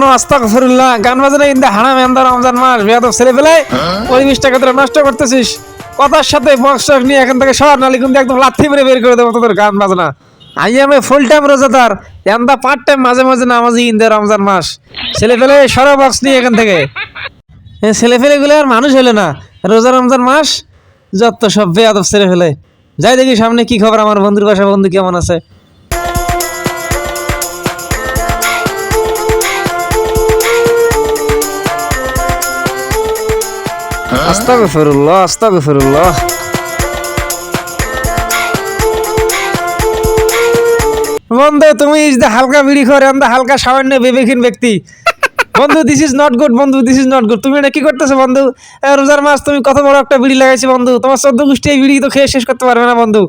জন্য আস্তাগফিরুল্লাহ গান বাজনা ইন্দা হারাম এন্দা রমজান মাস, বেয়াদব ছেলে ফেলে পরিবেশটাকে তোরা নষ্ট করতেছিস। কথার সাথে বক্স নিয়ে এখান থেকে সর নালি একদম লাথি মেরে বের করে দেবো তোদের গান বাজনা। আই আমি ফুল টাইম রোজাদার এন্দা পার্ট টাইম মাঝে মাঝে নামাজি ইন্দা রমজান মাস। ছেলে ফেলে সরা বক্স নিয়ে এখান থেকে। ছেলে গুলো আর মানুষ হলো না। রোজা রমজান মাস, যত সব বেয়াদব ছেলে ফেলে যাই দেখি সামনে কি খবর আমার বন্ধুর বাসা, বন্ধু কেমন আছে? বন্ধু, তুমি ইজ দ্য হালকা বিড়ি করে এন্ড হালকা সামান্য বিবেকহীন ব্যক্তি। বন্ধু দিস ইজ নট গুড বন্ধু দিস ইজ নট গুড তুমি এটা কি করতেছো, বন্ধু? রোজার মাস, তুমি কত বড় একটা বিড়ি লাগাইছো, বন্ধু? তোমার চোদ্দ গোষ্ঠী এই বিড়ি তো খেয়ে শেষ করতে পারবে না, বন্ধু।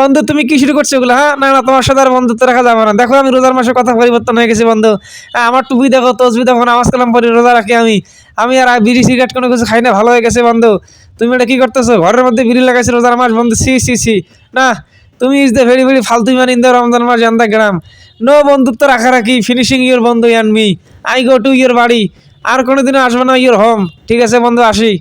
বন্ধু তুমি কি শুরু করছ এগুলো হ্যাঁ? না না তোমার সাথে আর বন্ধুত্ব রাখা যাবে না। দেখো আমি রোজার মাসে কথা পরিবর্তন হয়ে গেছি বন্ধু। হ্যাঁ, আমার টুপি দেখো তসবি দেখো নামাজ কালাম পরি রোজা রাখি আমি। আমি আর বিড়ি সিগারেট কোনো কিছু খাই না ভালো হয়ে গেছে বন্ধু। তুমি এটা কি করতেছো? ঘরের মধ্যে বিড়ি লাগাইছো রোজার মাস বন্ধু। সি সি সি না তুমি ইজ দ্য ভেরি ভেরি ফালতু ম্যান ইন দ্য রমজান মাস দ্য গ্রাম নো বন্ধুত্ব রাখা রাখি ফিনিশিং ইউর বন্ধু and me I go to your বাড়ি। আর কোনোদিনও আসব না ইউর হোম ঠিক আছে বন্ধু আসি।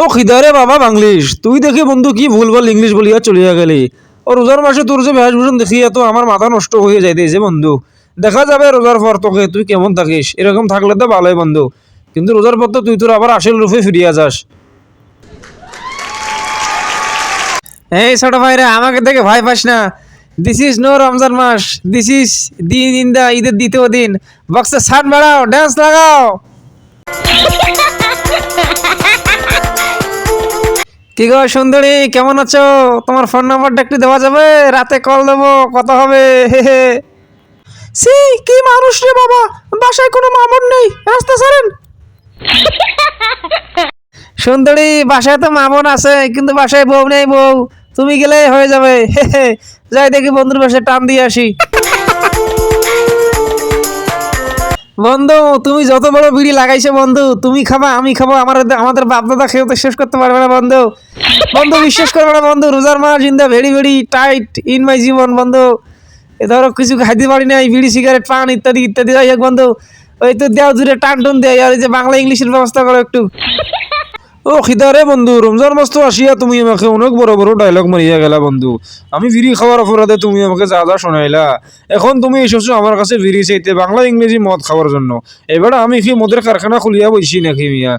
ও খিদারে বাবা বাংলিশ, তুই দেখি বন্ধু কি ভুল বল ইংলিশ বলিয়া চলিয়া গেলি? ও রোজার মাসে তোর যে ভেষভূষণ দেখিয়া তো আমার মাথা নষ্ট হয়ে যাইতেছে বন্ধু। দেখা যাবে রোজার পর তোকে, তুই কেমন থাকিস? এরকম থাকলে তো ভালোই বন্ধু। কিন্তু রোজার পর তো তুই তোর আবার আসল রূপে ফিরিয়া যাস। এই ছোট ভাইরা, আমাকে দেখে ভাই পাস না। দিস ইজ নো রমজান মাস। দিস ইজ দিন ইন দা ঈদের দ্বিতীয় দিন। বক্সে শার্ট বাড়াও ড্যান্স লাগাও। কি গো সুন্দরী, কেমন আছো? তোমার ফোন নাম্বারটা একটু দেওয়া যাবে? রাতে কল দেবো কত হবে, হে হে। সি, কি মানুষ রে বাবা? বাসায় কোনো মামুন নেই, রাস্তা ছাড়েন। সুন্দরী, বাসায় তো মামুন আছে, কিন্তু বাসায় বউ নেই বউ। তুমি গেলে হয়ে যাবে, হে হে। যাই দেখি বন্ধুর বাসায় টান দিয়ে আসি। বন্ধু, তুমি যত বড় বিড়ি লাগাইছো বন্ধু, তুমি খাবা, আমি খাব, আমার আমাদের বাপদাদা খেয়ে তো শেষ করতে পারবে না বন্ধু। বন্ধু, বিশ্বাস করবে না বন্ধু, রোজার মাস, জিন্দা very very tight in my জীবন বন্ধু। এ ধরো, কিছু খাইতে পারি নাই, বিড়ি সিগারেট পান ইত্যাদি ইত্যাদি। যাই হোক বন্ধু, ওই তো দেওয়া দূরে টান টুন দেয়, আর যে বাংলা, ইংলিশের ব্যবস্থা করো একটু। ও খিদারে বন্ধু, রমজান মাস তো আসিয়া তুমি আমাকে অনেক বড় বড় ডায়লগ মারিয়া গেলা বন্ধু। আমি বিড়ি খাওয়ার অপরাধে তুমি আমাকে যা যা শোনাইলা। এখন তুমি এসেছ আমার কাছে বিড়ি চাইতে বাংলা, ইংরেজি মদ খাওয়ার জন্য। এবার আমি কি মদের কারখানা খুলিয়া বইছি নাকি মিয়া?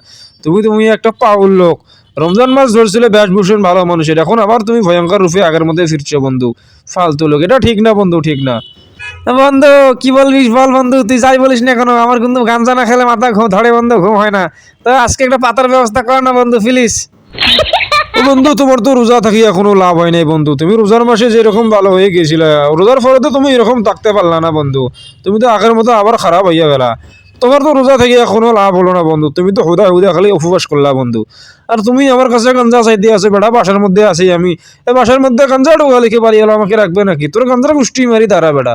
তুমি তুমি একটা পাউল লোক। রমজান মাস ধরছিলে ব্যাসভূষণ ভালো মানুষের। এখন আবার তুমি ভয়ঙ্কর রূপে আগের মধ্যে ফিরছো বন্ধু। ফালতু লোক, এটা ঠিক না বন্ধু, ঠিক না। বন্ধু কি বলিস বল বন্ধু তুই যাই বলিস না এখনও আমার কিন্তু গাঞ্জা না খেলে মাথা ধরে বন্ধু ঘুম হয় না। তো আজকে একটা পাতার ব্যবস্থা কর না বন্ধু প্লিজ ও বন্ধু তোমার তো রোজা থাকি এখনও লাভ হয় নাই বন্ধু। তুমি রোজার মাসে যেরকম ভালো হয়ে গেছিলে রোজার ফলে তো তুমি এরকম থাকতে পারলা না বন্ধু। তুমি তো আগের মতো আবার খারাপ হইয়া গেলা। তোমার তো রোজা থেকে এখনও লাভ হলো না বন্ধু। তুমি তো হুদা হুদা খালি উপবাস করলা বন্ধু। আর তুমি আমার কাছে গাঞ্জা চাইতে আছে বেটা বাসার মধ্যে আছি আমি। এই বাসার মধ্যে গাঞ্জা ঢোকা লিখে পারি আমাকে রাখবে নাকি? তোর গাঞ্জার গোষ্ঠী মারি তারা বেটা।